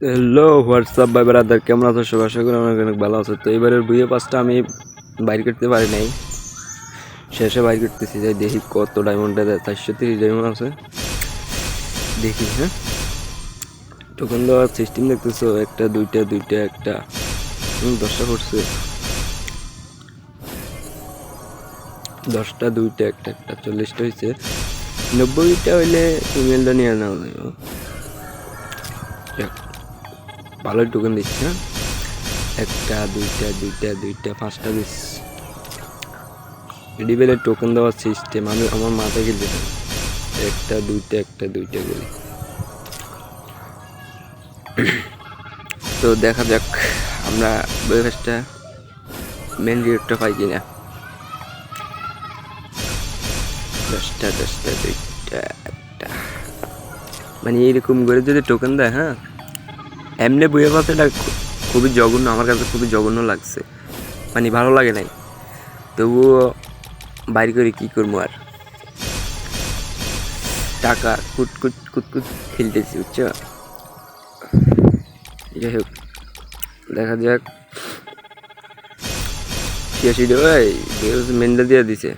Hello WhatsApp by brother কেমন আছো? সবাই আশা করি অনেক অনেক ভালো আছো। তো এবারের বুয়ে পাঁচটা আমি বাইর করতে পারি নাই। শেষে বাইর করতেছি, যাই দেখি কত ডায়মন্ডে দেয় চারশো তিরিশ ডায়মন্ড আছে। দেখি হ্যাঁ? তখন দেওয়ার সিস্টেম দেখতেছো? একটা, দুইটা দুইটা, একটা। দশটা করছে। দশটা, দুইটা, একটা একটা, চল্লিশটা হয়েছে নব্বইটা হইলে ইমেলটা নিয়ে নেওয়া যাবে ভালোই টোকেন দিচ্ছে হ্যাঁ? একটা, দুইটা দুইটা দুইটা, পাঁচটা দিস রিবেলের টোকেন দেওয়ার সিস্টেম আমি আমার মাথায় গেলে একটা, দুইটা একটা, দুইটা করে। তো দেখা যাক, আমরা ব্রেকফাস্টটা মেন রিওরটা পাই কিনা। দশটা দশটা, দুইটা, একটা। মানে এইরকম করে যদি টোকেন দেয় হ্যাঁ? এমনি বইয়ের পাতাটা খুবই জঘন্য, আমার কাছে খুবই জঘন্য লাগছে। মানে ভালো লাগে নাই। তবুও বাইর করে কি করব আর? টাকা কুটকুট কুট কুট কুট খেলতেছি, বুঝছ? যাই হোক, দেখা যাক। ছিয়াশি মেন্ডা দিয়ে দিছে।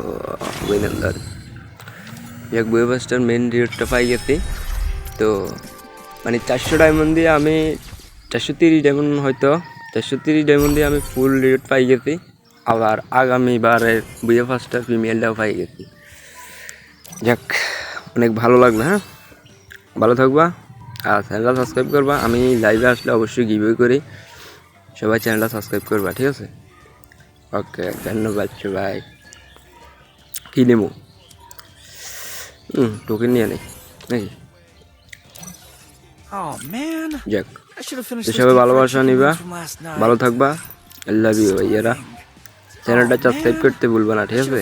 ও অভিনন্দন এক বই বাসটার মেন রেটটা পাই গেছি। তো মানে চারশো ডায়মন্ড দিয়ে আমি চারশো তিরিশ ডায়মন্ড হয়তো, চারশো তিরিশ ডায়মন্ড দিয়ে আমি ফুল রেট পাই গেছি। আবার আগামীবারের বুয়ে ফার্স্টার ফিমেলটাও পাই গেছি। যাক, অনেক ভালো লাগল হ্যাঁ? ভালো থাকবা, আর চ্যানেলটা সাবস্ক্রাইব করবা। আমি লাইভে আসলে অবশ্যই গিভওয়ে করি। সবাই চ্যানেলটা সাবস্ক্রাইব করবা, ঠিক আছে? ওকে, ধন্যবাদ সবাই। কী নেব? হুম টোকেন নিয়ে নেই, নাকি? যাক ভালোবাসা নিবা। ভালো থাকবা। আল্লাহ ইয়েরা চ্যানেলটা সাবস্ক্রাইব করতে ভুলবে না ঠিক আছে?